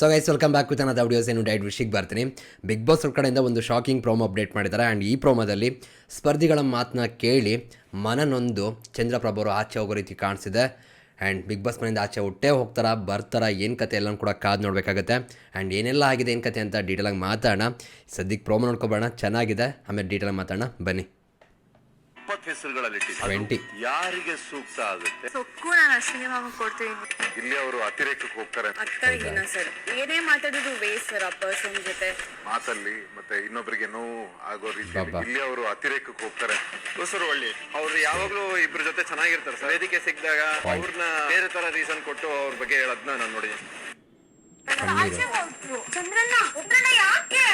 So guys welcome back with ಅನ್ನೋದು audios ಏನು ಡೈಟ್ ವಿಷಯಕ್ಕೆ ಬರ್ತೀನಿ. ಬಿಗ್ ಬಾಸ್ ಅವ್ರ ಕಡೆಯಿಂದ ಒಂದು ಶಾಕಿಂಗ್ ಪ್ರೋಮೋ ಅಪ್ಡೇಟ್ ಮಾಡಿದ್ದಾರೆ. ಆ್ಯಂಡ್ ಈ ಪ್ರೋಮೋದಲ್ಲಿ ಸ್ಪರ್ಧಿಗಳ ಮಾತನ್ನ ಕೇಳಿ ಮನನೊಂದು ಚಂದ್ರಪ್ರಭು ಅವರು ಆಚೆ ಹೋಗೋ ರೀತಿ ಕಾಣಿಸಿದೆ. ಆ್ಯಂಡ್ ಬಿಗ್ ಬಾಸ್ ಮನೆಯಿಂದ ಆಚೆ ಹುಟ್ಟೇ ಹೋಗ್ತಾರಾ, ಬರ್ತಾರಾ, ಏನು ಕತೆ ಎಲ್ಲ ಕೂಡ ಕಾದು ನೋಡಬೇಕಾಗುತ್ತೆ. ಆ್ಯಂಡ್ ಏನೆಲ್ಲ ಆಗಿದೆ, ಏನು ಕತೆ ಅಂತ ಡೀಟೇಲಾಗಿ ಮಾತಾಡೋಣ. ಸದ್ಯಕ್ಕೆ ಪ್ರೋಮೋ ನೋಡ್ಕೊಬೋಣ ಚೆನ್ನಾಗಿದೆ. ಆಮೇಲೆ ಡೀಟೇಲಾಗಿ ಮಾತಾಡೋಣ. ಬನ್ನಿ. ಇಪ್ಪತ್ತು ಹೆಸರುಗಳಲ್ಲಿ ಇಟ್ಟಿದ್ದೀನಿ ಯಾರಿಗೆ ಸೂಕ್ತ ಆಗುತ್ತೆ? ಸೊಕ್ಕು ನಾನು ಅಶ್ವಿನಿ ಮಾಮ ಕೊಡ್ತೀನಿ. ಇಲ್ಲಿ ಅವರು ಅತಿರೇಕಕ್ಕೆ ಹೋಗ್ತಾರೆ. ಅಕ್ಕ ಇಲ್ಲ ಸರ್. ಏನೇ ಮಾತಾಡೋದು ವೇಸ್ಟ್ ಸರ್ ಆ ಪರ್ಸನ್ ಜೊತೆ. ಮಾತಲ್ಲಿ ಮತ್ತೆ ಇನ್ನೊಬ್ಬರಿಗೆ ನೋವು ಆಗೋ ರೀತಿ ಇಲ್ಲಿ ಅವರು ಅತಿರೇಕಕ್ಕೆ ಹೋಗ್ತಾರೆ. ಹೊಸರು ಒಳ್ಳಿ. ಅವ್ರು ಯಾವಾಗ್ಲೂ ಇಬ್ರ ಜೊತೆ ಚೆನ್ನಾಗಿರ್ತಾರೆ ಸರ್. ವೇದಿಕೆ ಸಿಕ್ಕಿದಾಗ ಅವ್ರನ್ನ ಬೇರೆ ತರ ರೀಸನ್ ಕೊಟ್ಟು ಅವ್ರ ಬಗ್ಗೆ ಹೇಳದ್ನ ನಾನು ನೋಡಿ. ಚಂದ್ರಣ್ಣ ಉಗ್ರಣ್ಣ ಯಾಕೆ?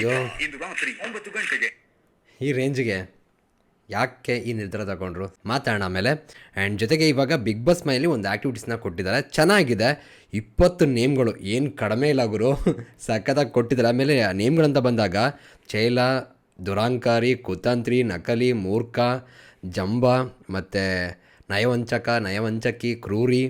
ಇದು ಇಂದು ರಾತ್ರಿ ಒಂಬತ್ತು ಗಂಟೆಗೆ. ಈ ರೇಂಜ್ಗೆ ಯಾಕೆ ಈ ನಿರ್ಧಾರ ತಗೊಂಡ್ರು? ಮಾತಾಡೋಣ ಆಮೇಲೆ. ಆ್ಯಂಡ್ ಜೊತೆಗೆ ಇವಾಗ ಬಿಗ್ ಬಾಸ್ ಮೈಲಿ ಒಂದು ಆ್ಯಕ್ಟಿವಿಟೀಸ್ನ ಕೊಟ್ಟಿದ್ದಾರೆ. ಚೆನ್ನಾಗಿದೆ. ಇಪ್ಪತ್ತು ನೇಮ್ಗಳು. ಏನು ಕಡಿಮೆ ಇಲ್ಲ ಗುರು. ಸಖತ್ತಾಗಿ ಕೊಟ್ಟಿದ್ದಾರೆ. ಆಮೇಲೆ ನೇಮ್ಗಳಂತ ಬಂದಾಗ ಚೈಲ, ದುರಾಂಕಾರಿ, ಕುತಂತ್ರಿ, ನಕಲಿ, ಮೂರ್ಖ, ಜಂಬ, ಮತ್ತು ನಯವಂಚಕ, ನಯವಂಚಕಿ, ಕ್ರೂರಿ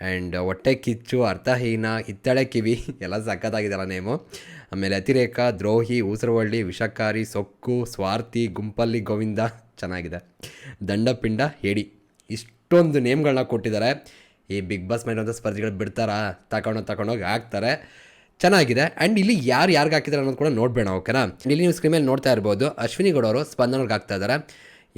ಆ್ಯಂಡ್ ಹೊಟ್ಟೆ ಕಿಚ್ಚು ಅರ್ಥಹೀನ ಹಿತ್ತಳೆ ಕಿವಿ ಎಲ್ಲ ಸಖತ್ತಾಗಿದೆಲ್ಲ ನೇಮು. ಆಮೇಲೆ ಅತಿರೇಕ, ದ್ರೋಹಿ ಊಸರವಳ್ಳಿ ವಿಷಕಾರಿ, ಸೊಕ್ಕು, ಸ್ವಾರ್ಥಿ, ಗುಂಪಲ್ಲಿ ಗೋವಿಂದ ಚೆನ್ನಾಗಿದೆ. ದಂಡಪಿಂಡ, ಹೇಡಿ. ಇಷ್ಟೊಂದು ನೇಮ್ಗಳನ್ನ ಕೊಟ್ಟಿದ್ದಾರೆ. ಈ ಬಿಗ್ ಬಾಸ್ ಮಾಡಿರೋಂಥ ಸ್ಪರ್ಧಿಗಳು ಬಿಡ್ತಾರಾ? ತಗೊಂಡು ತಗೊಂಡೋಗಿ ಹಾಕ್ತಾರೆ. ಚೆನ್ನಾಗಿದೆ. ಆ್ಯಂಡ್ ಇಲ್ಲಿ ಯಾರು ಯಾರಿಗೆ ಹಾಕಿದ್ದಾರೆ ಅನ್ನೋದು ಕೂಡ ನೋಡಬೇಡ, ಓಕೆನಾ? ಇಲ್ಲಿ ನೀವು ಸ್ಕ್ರೀನ್ ಮೇಲೆ ನೋಡ್ತಾ ಇರ್ಬೋದು. ಅಶ್ವಿನಿ ಗೌಡ ಅವರು ಸ್ಪಂದನವ್ರಿಗೆ ಹಾಕ್ತಾ ಇದ್ದಾರೆ.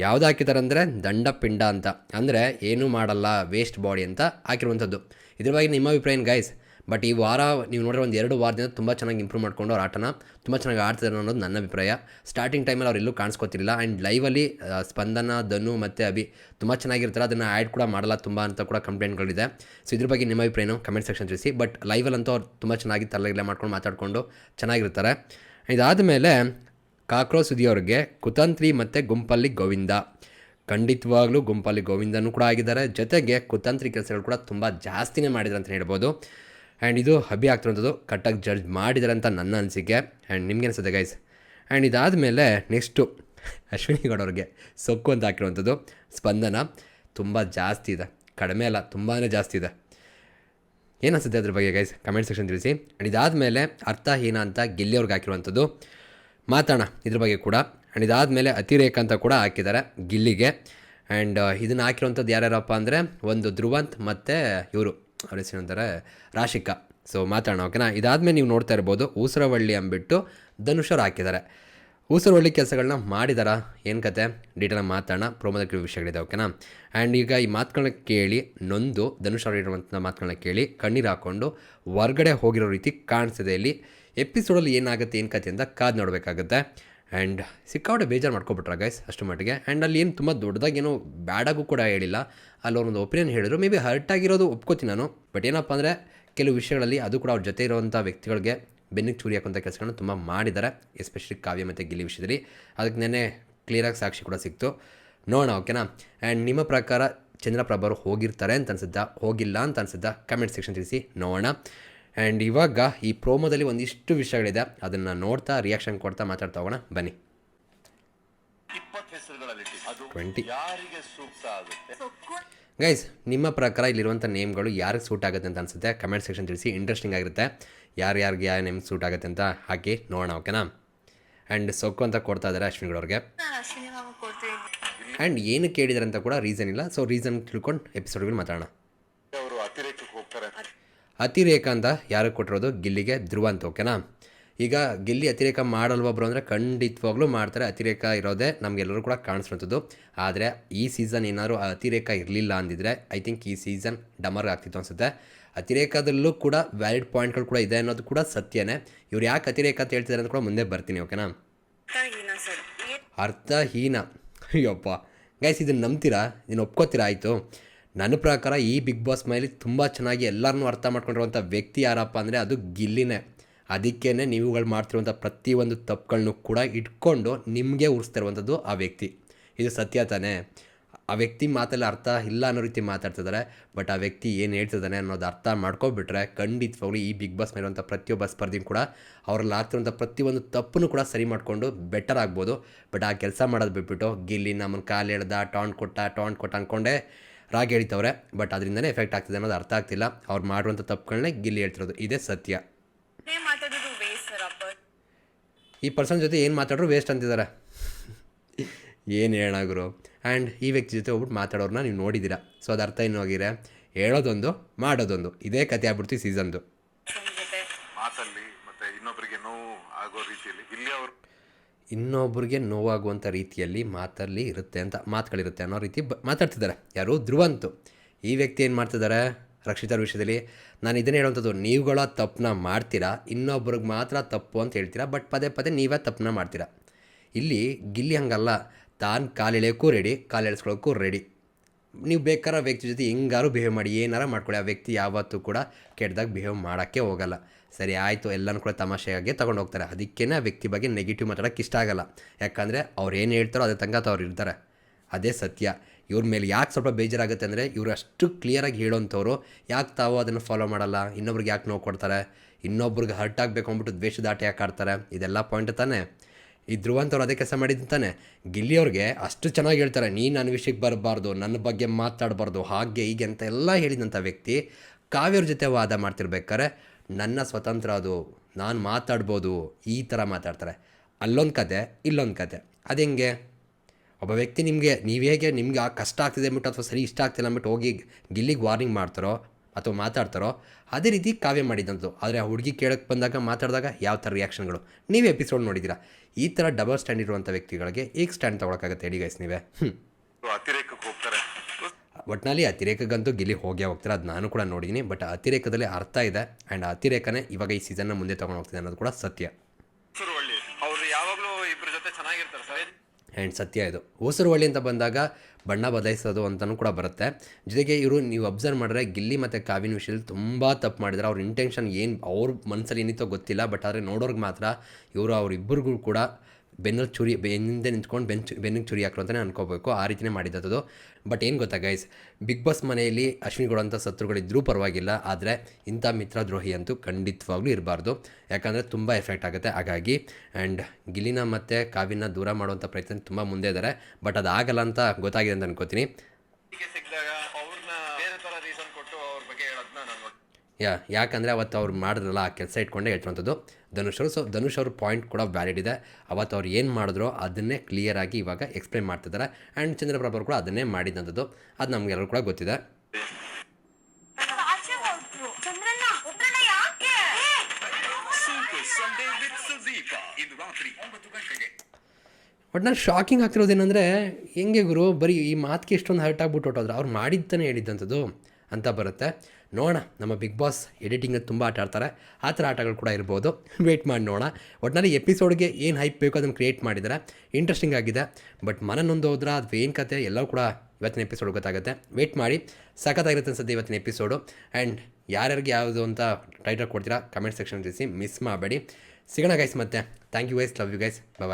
ಯಾವ್ದು ಅಂದರೆ ದಂಡಪಿಂಡ ಅಂತ. ಅಂದರೆ ಏನೂ ಮಾಡಲ್ಲ ವೇಸ್ಟ್ ಬಾಡಿ ಅಂತ ಹಾಕಿರುವಂಥದ್ದು. ಇದ್ರ ಬಗ್ಗೆ ನಿಮ್ಮ ಅಭಿಪ್ರಾಯ ಏನು ಗೈಸ್ ಬಟ್ ಈ ವಾರ ನೀವು ನೋಡಿದ್ರೆ ಒಂದು ಎರಡು ವಾರದಿಂದ ತುಂಬ ಚೆನ್ನಾಗಿ ಇಂಪ್ರೂವ್ ಮಾಡ್ಕೊಂಡು ಅವ್ರ ಆಟನ ತುಂಬ ಚೆನ್ನಾಗಿ ಆಡ್ತಿದ್ದಾರೆ ಅನ್ನೋದು ನನ್ನ ಅಭಿಪ್ರಾಯ. ಸ್ಟಾರ್ಟಿಂಗ್ ಟೈಮಲ್ಲಿ ಅವ್ರು ಎಲ್ಲೂ ಕಾಣಿಸ್ಕೊತಿರಲಿಲ್ಲ ಆ್ಯಂಡ್ ಲೈವಲ್ಲಿ ಸ್ಪಂದನ, ಧನು ಮತ್ತು ಅಭಿ ತುಂಬ ಚೆನ್ನಾಗಿರ್ತಾರೆ, ಅದನ್ನು ಆ್ಯಡ್ ಕೂಡ ಮಾಡಲ್ಲ ತುಂಬ ಅಂತ ಕೂಡ ಕಂಪ್ಲೇಂಟ್ಗಳಿದೆ ಸೊ ಇದ್ರ ಬಗ್ಗೆ ನಿಮ್ಮ ಅಭಿಪ್ರಾಯನು ಕಮೆಂಟ್ ಸೆಕ್ಷನ್ ತಿಳಿಸಿ ಬಟ್ ಲೈವಲ್ಲಂತೂ ಅವ್ರು ತುಂಬ ಚೆನ್ನಾಗಿ ತಲೆಗಿಲ್ಲ ಮಾಡ್ಕೊಂಡು ಮಾತಾಡಿಕೊಂಡು ಚೆನ್ನಾಗಿರ್ತಾರೆ. ಇದಾದ ಮೇಲೆ ಕಾಕ್ರೋ ಸುದಿಯವ್ರಿಗೆ ಕುತಂತ್ರಿ ಮತ್ತು ಗುಂಪಲ್ಲಿ ಗೋವಿಂದ. ಖಂಡಿತವಾಗ್ಲೂ ಗುಂಪಲ್ಲಿ ಗೋವಿಂದನೂ ಕೂಡ ಆಗಿದ್ದಾರೆ. ಜೊತೆಗೆ ಕುತಂತ್ರಿ ಕೆಲಸಗಳು ಕೂಡ ತುಂಬ ಜಾಸ್ತಿನೇ ಮಾಡಿದ್ದಾರೆ ಅಂತ ಹೇಳ್ಬೋದು. ಆ್ಯಂಡ್ ಇದು ಹಬಿ ಆಗ್ತಿರೋಂಥದ್ದು ಕರೆಕ್ಟಾಗಿ ಜಡ್ಜ್ ಮಾಡಿದ್ದಾರೆ ಅಂತ ನನ್ನ ಅನಿಸಿಕೆ. ಆ್ಯಂಡ್ ನಿಮ್ಗೆ ಅನಿಸುತ್ತೆ ಗೈಸ್ ಆ್ಯಂಡ್ ಇದಾದ ಮೇಲೆ ನೆಕ್ಸ್ಟು ಅಶ್ವಿನಿ ಗೌಡ ಅವ್ರಿಗೆ ಸೊಕ್ಕು ಅಂತ ಹಾಕಿರುವಂಥದ್ದು. ಸ್ಪಂದನ ತುಂಬ ಜಾಸ್ತಿ ಇದೆ. ಕಡಿಮೆ ಅಲ್ಲ ತುಂಬಾ ಜಾಸ್ತಿ ಇದೆ. ಏನು ಅನಿಸುತ್ತೆ ಅದ್ರ ಬಗ್ಗೆ ಗೈಸ್ ಕಮೆಂಟ್ ಸೆಕ್ಷನ್ ತಿಳಿಸಿ. ಆ್ಯಂಡ್ ಇದಾದಮೇಲೆ ಅರ್ಥಹೀನ ಅಂತ ಗಿಲ್ಲಿಯವ್ರಿಗೆ ಹಾಕಿರುವಂಥದ್ದು. ಮಾತಾಡೋಣ. ಇದ್ರ ಬಗ್ಗೆ ಕೂಡ. ಆ್ಯಂಡ್ ಇದಾದಮೇಲೆ ಅತಿರೇಕ ಅಂತ ಕೂಡ ಹಾಕಿದ್ದಾರೆ. ಗಿಲ್ಲಿಗೆ. ಆ್ಯಂಡ್ ಇದನ್ನು ಹಾಕಿರುವಂಥದ್ದು ಯಾರ್ಯಾರಪ್ಪ ಅಂದರೆ ಒಂದು ಧ್ರುವಂತ್ ಮತ್ತು ಇವರು. ಅವ್ರ ಹೆಸರು ರಾಶಿಕಾ. ಸೊ ಮಾತಾಡೋಣ ಓಕೆನಾ ಇದಾದಮೇಲೆ ನೀವು ನೋಡ್ತಾ ಇರ್ಬೋದು, ಊಸರವಳ್ಳಿ ಅಂದ್ಬಿಟ್ಟು ಧನುಷರು ಹಾಕಿದ್ದಾರೆ. ಊಸರವಳ್ಳಿ ಕೆಲಸಗಳನ್ನ ಮಾಡಿದಾರಾ? ಏನು ಕತೆ? ಡೀಟೇಲ್ ಮಾತಾಡೋಣ. ಪ್ರೋಮೋದ ವಿಷಯಗಳಿದೆ ಓಕೆನಾ ಆ್ಯಂಡ್ ಈಗ ಈ ಮಾತುಗಳನ್ನ ಕೇಳಿ, ನೊಂದು ಧನುಷ್ ಅವರು ಇರುವಂಥ ಮಾತುಗಳನ್ನ ಕೇಳಿ, ಕಣ್ಣೀರು ಹಾಕ್ಕೊಂಡು ಹೊರಗಡೆ ಹೋಗಿರೋ ರೀತಿ ಕಾಣಿಸ್ತಿದೆ ಇಲ್ಲಿ. ಎಪಿಸೋಡಲ್ಲಿ ಏನಾಗುತ್ತೆ ಏನು ಕತೆ ಅಂತ ಕಾದು ನೋಡಬೇಕಾಗುತ್ತೆ. ಆ್ಯಂಡ್ ಸಿಕ್ಕಾಪಟ್ಟೆ ಬೇಜಾರು ಮಾಡ್ಕೊಬಿಟ್ರ ಗೈಸ್ ಅಷ್ಟು ಮಟ್ಟಿಗೆ. ಆ್ಯಂಡ್ ಅಲ್ಲಿ ಏನು ತುಂಬ ದೊಡ್ಡದಾಗಿ ಏನೋ ಬ್ಯಾಡಾಗೂ ಕೂಡ ಹೇಳಿಲ್ಲ. ಅಲ್ಲಿ ಅವ್ರೊಂದು ಒಪಿನಿಯನ್ ಹೇಳಿದ್ರು. ಮೇ ಬಿ ಹರ್ಟ್ ಆಗಿರೋದು ಒಪ್ಕೋತೀನಿ ನಾನು. ಬಟ್ ಏನಪ್ಪ ಅಂದರೆ ಕೆಲವು ವಿಷಯಗಳಲ್ಲಿ ಅದು ಕೂಡ ಅವ್ರ ಜೊತೆ ಇರುವಂಥ ವ್ಯಕ್ತಿಗಳಿಗೆ ಬೆನ್ನಿಗೆ ಚೂರಿ ಹಾಕುವಂಥ ಕೆಲಸಗಳನ್ನ ತುಂಬ ಮಾಡಿದ್ದಾರೆ ಎಸ್ಪೆಷಲಿ ಕಾವ್ಯ ಮತ್ತು ಗಿಲಿ ವಿಷಯದಲ್ಲಿ. ಅದಕ್ಕೆ ನೆನ್ನೆ ಕ್ಲಿಯರಾಗಿ ಸಾಕ್ಷಿ ಕೂಡ ಸಿಕ್ತು. ನೋಡೋಣ ಓಕೆನಾ ಆ್ಯಂಡ್ ನಿಮ್ಮ ಪ್ರಕಾರ ಚಂದ್ರಪ್ರಭರು ಹೋಗಿರ್ತಾರೆ ಅಂತ ಅನ್ಸುತ್ತಾ? ಹೋಗಿಲ್ಲ ಅಂತ ಅನ್ಸುತ್ತಾ? ಕಮೆಂಟ್ ಸೆಕ್ಷನ್ ತಿಳಿಸಿ. ನೋಡೋಣ. ಆ್ಯಂಡ್ ಇವಾಗ ಈ ಪ್ರೋಮೋದಲ್ಲಿ ಒಂದಿಷ್ಟು ವಿಷಯಗಳಿದೆ. ಅದನ್ನು ನೋಡ್ತಾ ರಿಯಾಕ್ಷನ್ ಕೊಡ್ತಾ ಮಾತಾಡ್ತಾ ಹೋಗೋಣ. ಬನ್ನಿ. ಟ್ವೆಂಟಿ ಗೈಸ್ ನಿಮ್ಮ ಪ್ರಕಾರ ಇಲ್ಲಿರುವಂಥ ನೇಮ್ಗಳು ಯಾರಿಗೆ ಸೂಟ್ ಆಗುತ್ತೆ ಅಂತ ಅನಿಸುತ್ತೆ? ಕಮೆಂಟ್ ಸೆಕ್ಷನ್ ತಿಳಿಸಿ. ಇಂಟ್ರೆಸ್ಟಿಂಗ್ ಆಗಿರುತ್ತೆ. ಯಾರು ಯಾರಿಗೆ ಯಾವ ನೇಮ್ ಸೂಟ್ ಆಗುತ್ತೆ ಅಂತ ಹಾಕಿ ನೋಡೋಣ ಓಕೆನಾ ಆ್ಯಂಡ್ ಸೊಕ್ಕು ಅಂತ ಕೊಡ್ತಾ ಇದ್ದಾರೆ ಅಶ್ವಿನಿಗಳವ್ರಿಗೆ ಆ್ಯಂಡ್ ಏನು ಕೇಳಿದ್ದಾರೆ ಅಂತ ಕೂಡ ರೀಸನ್ ಇಲ್ಲ. ಸೊ ರೀಸನ್ ತಿಳ್ಕೊಂಡು ಎಪಿಸೋಡ್ಗಳು ಮಾತಾಡೋಣ. ಅತಿರೇಕ ಅಂತ ಯಾರಿಗೆ ಕೊಟ್ಟಿರೋದು? ಗಿಲ್ಲಿಗೆ ಧ್ರುವ ಅಂತ ಓಕೆನಾ ಈಗ ಗಿಲ್ಲಿ ಅತಿರೇಕ ಮಾಡಲ್ವೊಬ್ರು ಅಂದರೆ ಖಂಡಿತವಾಗ್ಲೂ ಮಾಡ್ತಾರೆ. ಅತಿರೇಕ ಇರೋದೇ ನಮಗೆಲ್ಲರೂ ಕೂಡ ಕಾಣಿಸ್ವಂಥದ್ದು ಆದರೆ ಈ ಸೀಸನ್ ಏನಾದರೂ ಅತಿರೇಕ ಇರಲಿಲ್ಲ ಅಂದಿದ್ರೆ ಐ ಥಿಂಕ್ ಈ ಸೀಸನ್ ಡಮರ್ ಆಗ್ತಿತ್ತು ಅನಿಸುತ್ತೆ. ಅತಿರೇಕದಲ್ಲೂ ಕೂಡ ವ್ಯಾಲಿಡ್ ಪಾಯಿಂಟ್ಗಳು ಕೂಡ ಇದೆ ಅನ್ನೋದು ಕೂಡ ಸತ್ಯನೇ. ಇವ್ರು ಯಾಕೆ ಅತಿರೇಕ ಅಂತ ಹೇಳ್ತಿದ್ದಾರೆ ಅಂತ ಕೂಡ ಮುಂದೆ ಬರ್ತೀನಿ ಓಕೆನಾ ಅರ್ಥಹೀನ ಅಯ್ಯಪ್ಪ. ಗೈಸ್ ಇದನ್ನು ನಂಬ್ತೀರಾ? ನೀನು ಒಪ್ಕೋತೀರಾ? ಆಯಿತು. ನನ್ನ ಪ್ರಕಾರ ಈ ಬಿಗ್ ಬಾಸ್ ಮೇಲೆ ತುಂಬ ಚೆನ್ನಾಗಿ ಎಲ್ಲರನ್ನೂ ಅರ್ಥ ಮಾಡ್ಕೊಂಡಿರುವಂಥ ವ್ಯಕ್ತಿ ಯಾರಪ್ಪ ಅಂದರೆ ಅದು ಗಿಲ್ಲಿನೇ. ಅದಕ್ಕೇ ನೀವುಗಳು ಮಾಡ್ತಿರುವಂಥ ಪ್ರತಿಯೊಂದು ತಪ್ಪುಗಳನ್ನೂ ಕೂಡ ಇಟ್ಕೊಂಡು ನಿಮಗೆ ಉರಿಸ್ತಿರುವಂಥದ್ದು ಆ ವ್ಯಕ್ತಿ. ಇದು ಸತ್ಯ ತಾನೇ. ಆ ವ್ಯಕ್ತಿ ಮಾತಲ್ಲಿ ಅರ್ಥ ಇಲ್ಲ ಅನ್ನೋ ರೀತಿ ಮಾತಾಡ್ತಿದ್ದಾರೆ ಬಟ್ ಆ ವ್ಯಕ್ತಿ ಏನು ಹೇಳ್ತಿದ್ದಾನೆ ಅನ್ನೋದು ಅರ್ಥ ಮಾಡ್ಕೊಬಿಟ್ರೆ ಖಂಡಿತವಾಗ್ಲೂ ಈ ಬಿಗ್ ಬಾಸ್ ಮೇಲಿರುವಂಥ ಪ್ರತಿಯೊಬ್ಬ ಸ್ಪರ್ಧಿ ಕೂಡ ಅವ್ರಲ್ಲಿ ಆಗ್ತಿರುವಂಥ ಪ್ರತಿಯೊಂದು ತಪ್ಪನ್ನು ಕೂಡ ಸರಿ ಮಾಡಿಕೊಂಡು ಬೆಟರ್ ಆಗ್ಬೋದು. ಬಟ್ ಆ ಕೆಲಸ ಮಾಡೋದು ಬಿಟ್ಬಿಟ್ಟು ಗಿಲ್ಲಿ ನಮ್ಮನ್ನು ಕಾಲು ಎಳ್ದ ಟಾಂಟ್ ಕೊಟ್ಟ ಟಾಂಟ್ ಕೊಟ್ಟ ಅಂದ್ಕೊಂಡೆ ರಾಗಿ ಹೇಳ್ತವ್ರೆ ಬಟ್ ಅದರಿಂದನೇ ಎಫೆಕ್ಟ್ ಆಗ್ತಿದೆ ಅನ್ನೋದು ಅರ್ಥ ಆಗ್ತಿಲ್ಲ. ಅವ್ರು ಮಾಡುವಂಥ ತಪ್ಪುಗಳನ್ನೇ ಗಿಲ್ಲಿ ಹೇಳ್ತಿರೋದು. ಇದೇ ಸತ್ಯ. ಈ ಪರ್ಸನ್ ಜೊತೆ ಏನು ಮಾತಾಡ್ರು ವೇಸ್ಟ್ ಅಂತಿದ್ದಾರೆ ಏನು ಹೇಳೋಣ ಗುರು? ಆ್ಯಂಡ್ ಈ ವ್ಯಕ್ತಿ ಜೊತೆ ಹೋಗ್ಬಿಟ್ಟು ಮಾತಾಡೋರನ್ನ ನೀವು ನೋಡಿದ್ದೀರಾ ಸೊ ಅದು ಅರ್ಥ ಏನು ಆಗಿದೆ. ಹೇಳೋದೊಂದು ಮಾಡೋದೊಂದು. ಇದೇ ಕತೆ ಆಗ್ಬಿಡ್ತು ಈ ಸೀಸನ್ದು ಜೊತೆ ಮಾತಲ್ಲಿ ಮತ್ತೆ ಇನ್ನೊಬ್ಬರಿಗೆ ನೋವು ಆಗೋ ರೀತಿಯಲ್ಲಿ ಇಲ್ಲಿ ಅವರು ಇನ್ನೊಬ್ರಿಗೆ ನೋವಾಗುವಂಥ ರೀತಿಯಲ್ಲಿ ಮಾತಲ್ಲಿ ಇರುತ್ತೆ ಅಂತ, ಮಾತುಗಳಿರುತ್ತೆ ಅನ್ನೋ ರೀತಿ ಬ, ಮಾತಾಡ್ತಿದ್ದಾರೆ. ಯಾರು? ಧ್ರುವಂತು. ಈ ವ್ಯಕ್ತಿ ಏನು ಮಾಡ್ತಿದ್ದಾರೆ? ರಕ್ಷಿತರ ವಿಷಯದಲ್ಲಿ. ನಾನು ಇದನ್ನು ಹೇಳುವಂಥದ್ದು, ನೀವುಗಳ ತಪ್ಪನ್ನ ಮಾಡ್ತೀರಾ? ಇನ್ನೊಬ್ರಿಗೆ ಮಾತ್ರ ತಪ್ಪು ಅಂತ ಹೇಳ್ತೀರಾ? ಬಟ್ ಪದೇ ಪದೇ ನೀವೇ ತಪ್ಪನ್ನ ಮಾಡ್ತೀರಾ? ಇಲ್ಲಿ ಗಿಲ್ಲಿ ಹಂಗಲ್ಲ. ತಾನು ಕಾಲೆಳೆಯೋಕ್ಕೂ ರೆಡಿ ಕಾಲು ಎಳ್ಸ್ಕೊಳ್ಳೋಕ್ಕೂ ರೆಡಿ ನೀವು ಬೇಕಾದ್ರೆ ವ್ಯಕ್ತಿ ಜೊತೆ ಹೆಂಗಾರು ಬಿಹೇವ್ ಮಾಡಿ, ಏನಾರ ಮಾಡ್ಕೊಳ್ಳಿ. ಆ ವ್ಯಕ್ತಿ ಯಾವತ್ತೂ ಕೂಡ ಕೆಟ್ಟದಾಗ ಬಿಹೇವ್ ಮಾಡೋಕ್ಕೆ ಹೋಗಲ್ಲ. ಸರಿ, ಆಯಿತು. ಎಲ್ಲನೂ ಕೂಡ ತಮಾಷೆಯಾಗೆ ತೊಗೊಂಡು ಹೋಗ್ತಾರೆ. ಅದಕ್ಕೇ ಆ ವ್ಯಕ್ತಿ ಬಗ್ಗೆ ನೆಗೆಟಿವ್ ಮಾತಾಡೋಕ್ಕೆ ಇಷ್ಟ ಆಗಲ್ಲ. ಯಾಕಂದರೆ ಅವ್ರು ಏನು ಹೇಳ್ತಾರೋ ಅದೇ ತಂಗಾತ ಅವ್ರು ಇರ್ತಾರೆ. ಅದೇ ಸತ್ಯ. ಇವ್ರ ಮೇಲೆ ಯಾಕೆ ಸ್ವಲ್ಪ ಬೇಜಾರಾಗುತ್ತೆ ಅಂದರೆ, ಇವರು ಅಷ್ಟು ಕ್ಲಿಯರಾಗಿ ಹೇಳೋಂಥವ್ರು, ಯಾಕೆ ತಾವು ಅದನ್ನು ಫಾಲೋ ಮಾಡಲ್ಲ? ಇನ್ನೊಬ್ರಿಗೆ ಯಾಕೆ ನೋವು ಕೊಡ್ತಾರೆ? ಇನ್ನೊಬ್ರಿಗೆ ಹರ್ಟ್ ಆಗಬೇಕು ಅಂದ್ಬಿಟ್ಟು ದ್ವೇಷ ಆಟ ಯಾಕೆ ಆಡ್ತಾರೆ? ಇದೆಲ್ಲ ಪಾಯಿಂಟ್ ತಾನೇ. ಈ ಧ್ರುವಂತವ್ರು ಅದೇ ಕೆಲಸ ಗಿಲ್ಲಿ ಗಿಲ್ಲಿಯವ್ರಿಗೆ ಅಷ್ಟು ಚೆನ್ನಾಗಿ ಹೇಳ್ತಾರೆ ನೀ ನನ್ನ ವಿಷಯಕ್ಕೆ ಬರಬಾರ್ದು ನನ್ನ ಬಗ್ಗೆ ಮಾತಾಡಬಾರ್ದು, ಹಾಗೆ ಹೀಗೆ ಅಂತ ಎಲ್ಲ ಹೇಳಿದಂಥ ವ್ಯಕ್ತಿ ಕಾವ್ಯರ ಜೊತೆ ವಾದ ಮಾಡ್ತಿರ್ಬೇಕಾರೆ ನನ್ನ ಸ್ವತಂತ್ರ ಅದು, ನಾನು ಮಾತಾಡ್ಬೋದು, ಈ ಥರ ಮಾತಾಡ್ತಾರೆ. ಅಲ್ಲೊಂದು ಕತೆ, ಇಲ್ಲೊಂದು ಕತೆ. ಅದು ಹೆಂಗೆ? ಒಬ್ಬ ವ್ಯಕ್ತಿ ನಿಮಗೆ, ನೀವು ಹೇಗೆ ನಿಮ್ಗೆ ಆ ಕಷ್ಟ ಆಗ್ತಿದೆ ಅಂದ್ಬಿಟ್ಟು ಅಥವಾ ಸರಿ ಇಷ್ಟ ಆಗ್ತಿಲ್ಲ ಅಂದ್ಬಿಟ್ಟು ಹೋಗಿ ಗಿಲ್ಲಿಗೆ ವಾರ್ನಿಂಗ್ ಮಾಡ್ತಾರೋ ಅಥವಾ ಮಾತಾಡ್ತಾರೋ ಅದೇ ರೀತಿ ಕಾವ್ಯ ಮಾಡಿದಂಥದ್ದು. ಆದರೆ ಆ ಹುಡುಗಿ ಕೇಳಕ್ಕೆ ಬಂದಾಗ ಮಾತಾಡಿದಾಗ ಯಾವ ಥರ ರಿಯಾಕ್ಷನ್ಗಳು ನೀವು ಎಪಿಸೋಡ್ ನೋಡಿದ್ದೀರಾ? ಈ ಥರ ಡಬಲ್ ಸ್ಟ್ಯಾಂಡ್ ಇರುವಂಥ ವ್ಯಕ್ತಿಗಳಿಗೆ ಈಗ ಸ್ಟ್ಯಾಂಡ್ ತೊಗೊಳಕ್ಕಾಗತ್ತೆ ಹೇಳಿ ಗೈಸ್ ನೀವೇ? ಹ್ಞೂ ಹೋಗ್ತಾರೆ. ಒಟ್ಟಿನಲ್ಲಿ ಅತಿರೇಕಗಂತೂ ಗಿಲ್ಲಿ ಹೋಗಿ ಹೋಗ್ತಾರೆ ಅದು ನಾನು ಕೂಡ ನೋಡಿದ್ದೀನಿ ಬಟ್ ಅತಿರೇಕದಲ್ಲಿ ಅರ್ಥ ಇದೆ ಆ್ಯಂಡ್ ಅತಿರೇಕನೇ ಇವಾಗ ಈ ಸೀಸನ್ನ ಮುಂದೆ ತೊಗೊಂಡು ಹೋಗ್ತಿದೆ ಅನ್ನೋದು ಕೂಡ ಸತ್ಯ. ಆ್ಯಂಡ್ ಸತ್ಯ ಇದು. ಹೊಳಿ ಅಂತ ಬಂದಾಗ ಬಣ್ಣ ಬದಲಾಯಿಸೋದು ಅಂತಲೂ ಕೂಡ ಬರುತ್ತೆ. ಜೊತೆಗೆ ಇವರು ನೀವು ಅಬ್ಸರ್ವ್ ಮಾಡಿದ್ರೆ ಗಿಲ್ಲಿ ಮತ್ತು ಕಾವಿನ ವಿಷಯದಲ್ಲಿ ತುಂಬ ತಪ್ಪು ಮಾಡಿದ್ದಾರೆ. ಅವ್ರ ಇಂಟೆನ್ಷನ್ ಏನು ಅವ್ರ ಮನಸ್ಸಲ್ಲಿ ಏನಿತ್ತೋ ಗೊತ್ತಿಲ್ಲ. ಬಟ್ ಆದರೆ ನೋಡೋರ್ಗೆ ಮಾತ್ರ ಇವರು ಅವರಿಬ್ಬರಿಗೂ ಕೂಡ ಬೆನ್ನಲ್ಲಿ ಚುರಿ, ಬೆನ್ನಿಂದ ನಿಂತ್ಕೊಂಡು ಬೆಂಚ್ ಬೆನ್ನಿಗೆ ಚುರಿ ಹಾಕ್ರು ಅಂತಲೇ ಅನ್ಕೋಬೇಕು, ಆ ರೀತಿಯೇ ಮಾಡಿದ್ದದು ಬಟ್ ಏನು ಗೊತ್ತಾ ಗೈಸ್ ಬಿಗ್ ಬಾಸ್ ಮನೆಯಲ್ಲಿ ಅಶ್ವಿನಿಗಳು ಅಂತ ಶತ್ರುಗಳಿದ್ದರೂ ಪರವಾಗಿಲ್ಲ, ಆದರೆ ಇಂಥ ಮಿತ್ರದ್ರೋಹಿ ಅಂತೂ ಖಂಡಿತವಾಗ್ಲೂ ಇರಬಾರ್ದು. ಯಾಕಂದರೆ ತುಂಬ ಎಫೆಕ್ಟ್ ಆಗುತ್ತೆ. ಹಾಗಾಗಿ ಆ್ಯಂಡ್ ಗಿಲಿನ ಮತ್ತು ಕಾವಿನ ದೂರ ಮಾಡುವಂಥ ಪ್ರಯತ್ನ ತುಂಬ ಮುಂದೆ ಇದ್ದಾರೆ. ಬಟ್ ಅದಾಗಲ್ಲ ಅಂತ ಗೊತ್ತಾಗಿದೆ ಅಂತ ಅನ್ಕೋತೀನಿ. ಯಾ, ಯಾಕಂದರೆ ಅವತ್ತು ಅವ್ರು ಮಾಡಿದ್ರಲ್ಲ ಆ ಕೆಲಸ ಇಟ್ಕೊಂಡೇ ಹೇಳ್ತಿರೋಂಥದ್ದು. ಧನುಷ್ ಅವರು ಸೊ ಧನುಷ್ ಅವ್ರ ಪಾಯಿಂಟ್ ಕೂಡ ವ್ಯಾಲಿಡ್ ಇದೆ. ಅವತ್ತು ಅವ್ರು ಏನು ಮಾಡಿದ್ರು ಅದನ್ನೇ ಕ್ಲಿಯರಾಗಿ ಇವಾಗ ಎಕ್ಸ್ಪ್ಲೈನ್ ಮಾಡ್ತಿದ್ದಾರೆ. ಆ್ಯಂಡ್ ಚಂದ್ರಪ್ರಭು ಅವರು ಕೂಡ ಅದನ್ನೇ ಮಾಡಿದಂಥದ್ದು. ಅದು ನಮಗೆಲ್ಲರೂ ಕೂಡ ಗೊತ್ತಿದೆ. ಬಟ್ ನಾನು ಶಾಕಿಂಗ್ ಆಗ್ತಿರೋದೇನೆಂದರೆ ಹೆಂಗೆ ಗುರು, ಬರೀ ಈ ಮಾತಿಗೆ ಇಷ್ಟೊಂದು ಹರ್ಟ್ ಆಗ್ಬಿಟ್ಟು ಹೊಟ್ಟೋದ್ರೆ ಅವ್ರು ಮಾಡಿದ್ದಾನೆ ಹೇಳಿದ್ದಂಥದ್ದು ಅಂತ ಬರುತ್ತೆ. ನೋಡೋಣ. ನಮ್ಮ ಬಿಗ್ ಬಾಸ್ ಎಡಿಟಿಂಗ್ ತುಂಬ ಆಟ ಆಡ್ತಾರೆ. ಆ ಥರ ಆಟಗಳು ಕೂಡ ಇರ್ಬೋದು. ವೆಯ್ಟ್ ಮಾಡಿ ನೋಡೋಣ. ಒಟ್ಟಿನಲ್ಲಿ ಎಪಿಸೋಡ್ಗೆ ಏನು ಹೈಪ್ ಬೇಕೋ ಅದನ್ನು ಕ್ರಿಯೇಟ್ ಮಾಡಿದ್ದಾರೆ ಇಂಟ್ರೆಸ್ಟಿಂಗ್ ಆಗಿದೆ. ಬಟ್ ಮನನೊಂದು ಹೋದ್ರೆ ಅದು ಏನು ಕತೆ, ಎಲ್ಲವೂ ಕೂಡ ಇವತ್ತಿನ ಎಪಿಸೋಡ್ ಗೊತ್ತಾಗುತ್ತೆ. ವೆಯ್ಟ್ ಮಾಡಿ. ಸಖತ್ತಾಗಿರುತ್ತೆ ಅನ್ಸುತ್ತೆ ಇವತ್ತಿನ ಎಪಿಸೋಡು ಆ್ಯಂಡ್ ಯಾರ್ಯಾರಿಗೆ ಯಾವುದು ಅಂತ ಟೈಟಲ್ ಕೊಡ್ತೀರಾ ಕಮೆಂಟ್ ಸೆಕ್ಷನ್ ತಿಳಿಸಿ. ಮಿಸ್ ಮಾಡಬೇಡಿ. ಸಿಗೋಣ ಗೈಸ್ ಮತ್ತೆ. Thank you guys love you guys bye